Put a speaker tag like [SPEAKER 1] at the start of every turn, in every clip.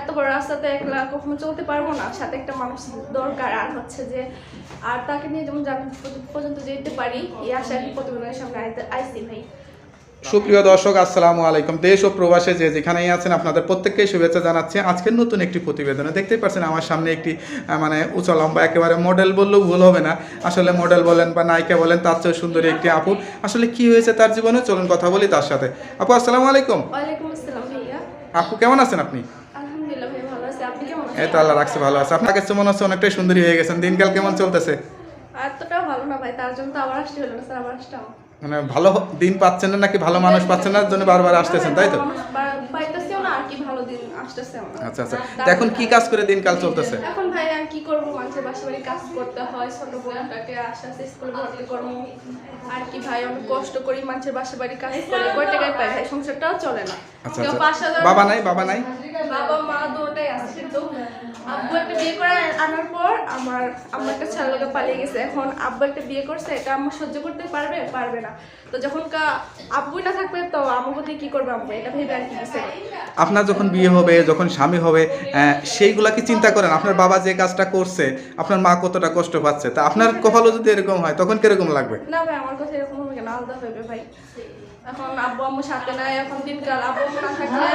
[SPEAKER 1] এত বড় রাস্তাতে একলা কখনো চলতে পারব না। সাথে একটা মানুষ দরকার আর হচ্ছে যে আর তাকে নিয়ে যেমন পর্যন্ত যেতে পারি এই আশা কি প্রতিবেদনের সামনে আইসি ভাই।
[SPEAKER 2] সুপ্রিয় দর্শক আসসালামু আলাইকুম। দেশ ও প্রবাসে যে যেখানেই আছেন আপনাদের প্রত্যেককেই শুভেচ্ছা জানাচ্ছি। আজকের নতুন একটি প্রতিবেদনে দেখতেই পাচ্ছেন আমার সামনে একটি মানে উঁচা লম্বা একেবারে মডেল বললেও ভুল হবে না। আসলে মডেল বলেন বা নায়িকা বলেন তার চেয়েও সুন্দরী একটি আপু। আসলে কি হয়েছে তার জীবনে? চলুন কথা বলি তার সাথে। আপু আসসালামু আলাইকুম। আপু কেমন আছেন আপনি
[SPEAKER 1] আলহামদুলিল্লাহ ভাই ভালো আছি আপনি কেমন
[SPEAKER 2] এই তো আল্লাহ রাখছে ভালো আছে। আপনাকে কাছে মনে হচ্ছে অনেকটাই সুন্দরী হয়ে গেছেন। দিনকাল কেমন চলতেছে?
[SPEAKER 1] এতটাও ভালো না ভাই তার জন্য তো আবার আসতে হলো না স্যার আবার আসতাম
[SPEAKER 2] মানে ভালো দিন পাচ্ছেন না নাকি ভালো মানুষ পাচ্ছেন না? জন্য বারবার আসতেছেন তাই তো?
[SPEAKER 1] মানুষ বা- পাইতেছেও না আর কি ভালো দিন আসতেছে না
[SPEAKER 2] আচ্ছা আচ্ছা। তো এখন কি কাজ করে দিনকাল চলতেছে?
[SPEAKER 1] এখন ভাই আর কি করব? মানুষের বাসা বাড়ি কাজ করতে হয় ছোট বোনটাকে আসতে স্কুল ভর্তি করব। আর কি ভাই অনেক কষ্ট করি মানুষের বাসা বাড়ি কাজ করে। কয় টাকায় পাই ভাই? সংসারটাও চলে না।
[SPEAKER 2] আচ্ছা আচ্ছা। বাবা নাই বাবা নাই?
[SPEAKER 1] বাবা মা দুটাই আছে তো আব্বু একটা বিয়ে করে আনার পর আমার আম্মু একটা ছেলের লোকে পালিয়ে গেছে। এখন আব্বু একটা বিয়ে করছে এটা আম্মু সহ্য করতে পারবে? পারবে না। তো যখন কা আব্বুই না থাকবে তো আম্মু প্রতি কি করবে আম্মু? এটা ভেবে আর কি গেছে।
[SPEAKER 2] আপনার যখন বিয়ে হবে যখন স্বামী হবে সেইগুলা কি চিন্তা করেন? আপনার বাবা যে কাজটা করছে আপনার মা কতটা কষ্ট পাচ্ছে? তা আপনার কপালও যদি এরকম হয় তখন কীরকম লাগবে?
[SPEAKER 1] না ভাই আমার কথা এরকম হবে কেন? আলাদা হবে ভাই। এখন আব্বু আম্মু সাথে নাই এখন দিনকাল আব্বু আম্মু না থাকলে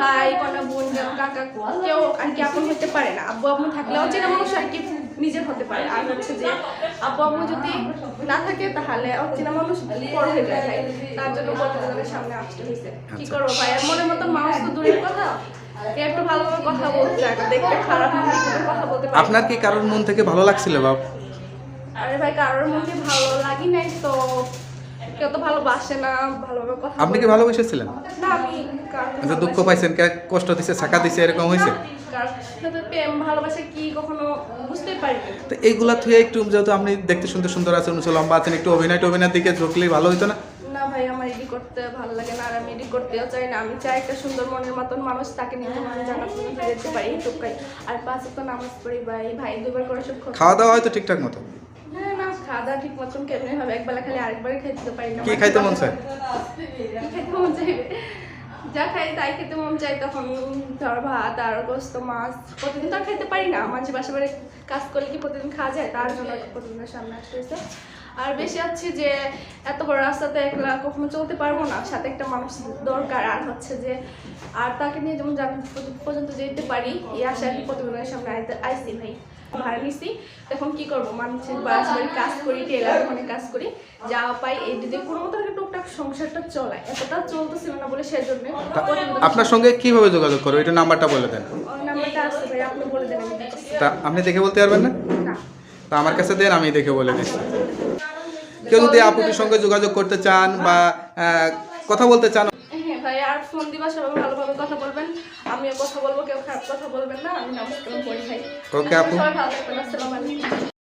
[SPEAKER 1] ভাই কোনো বোন কাকা কেউ আর কি আপন হতে পারে না। আব্বু আম্মু থাকলেও চেনা মানুষ আর কি নিজের হতে পারে। আর হচ্ছে যে আব্বু আম্মু যদি না থাকে তাহলে অচেনা মানুষ পর হয়ে যায় তার জন্য প্রতিবেদনের সামনে আসতে হয়েছে কি করব ভাই? আর মনের মতো মানুষ তো দূরের কথা। একটু ভালোভাবে কথা বলতে না দেখতে খারাপ কথা বলতে
[SPEAKER 2] আপনার কি কারোর মন থেকে ভালো লাগছিল বাবা
[SPEAKER 1] আরে ভাই কারোর মধ্যে ভালো লাগি নাই তো। কেউ তো ভালোবাসে না ভালোভাবে কথা
[SPEAKER 2] আপনি কি ভালোবেসেছিলেন?
[SPEAKER 1] না আমি
[SPEAKER 2] যে দুঃখ পাইছেন কে? কষ্ট দিছে ছাকা দিছে এরকম হয়েছে?
[SPEAKER 1] কারোর প্রেম ভালোবাসা কি কখনো পারিনি।
[SPEAKER 2] তো এইগুলা একটু যেহেতু আপনি দেখতে সুন্দর সুন্দর আছেন লম্বা আছেন একটু অভিনয় টভিনয়ের দিকে ঝুঁকলেই ভালো হতো না?
[SPEAKER 1] না ভাই আমার এডি করতে ভালো লাগে না আর আমি এডি করতেও চাই না। আমি চাই একটা সুন্দর মনের মতন মানুষ তাকে নিয়ে আমি যেতে পারি আর পাঁচে তো নামাজ পড়ি ভাই। ভাই দুবার করে সব
[SPEAKER 2] খাওয়া দাওয়া হয়তো ঠিকঠাক মতো? কি খাইতে মন চায়?
[SPEAKER 1] মন যা খাই তাই খেতে মন চাই তখন ধর ভাত আর গোস্ত মাছ। প্রতিদিন তো আর খেতে পারি না। বাসা বাড়ি কাজ করলে কি প্রতিদিন খাওয়া যায়? তার জন্য প্রতিদিনের সামনে আসতেছে আর বেশি হচ্ছে যে এত বড় রাস্তাতে একলা কখনো চলতে পারব না। সাথে একটা মানুষ দরকার। আর হচ্ছে যে আর তাকে নিয়ে যেমন পর্যন্ত যেতে পারি এই আশা আর কি প্রতিবেদনের সামনে আইসি ভাই। ভাড়া নিছি এখন কি করব মানুষের কাজ করি টেলার দোকানে কাজ করি যা পাই এই যদি কোনো মতো টুকটাক সংসারটা চলায়। এতটা চলতেছিল না বলে সেজন্য
[SPEAKER 2] আপনার সঙ্গে কীভাবে যোগাযোগ করব? এটা নাম্বারটা বলে দেন।
[SPEAKER 1] নাম্বারটা আছে ভাই আপনি বলে দেন
[SPEAKER 2] তা আপনি দেখে বলতে পারবেন না?
[SPEAKER 1] না।
[SPEAKER 2] তা আমার কাছে দেন আমি দেখে বলে দিচ্ছি। কেউ যদি আপুটির সঙ্গে যোগাযোগ করতে চান বা কথা বলতে চান
[SPEAKER 1] হ্যাঁ ভাই আর ফোন দিবা সবাই ভালোভাবে কথা বলবেন। আমিও কথা বলব কেউ খারাপ কথা বলবেন না আমি নমস্কার করি ভাই।
[SPEAKER 2] ওকে আপু।
[SPEAKER 1] সবাই ভালো থাকবেন আসসালামু আলাইকুম।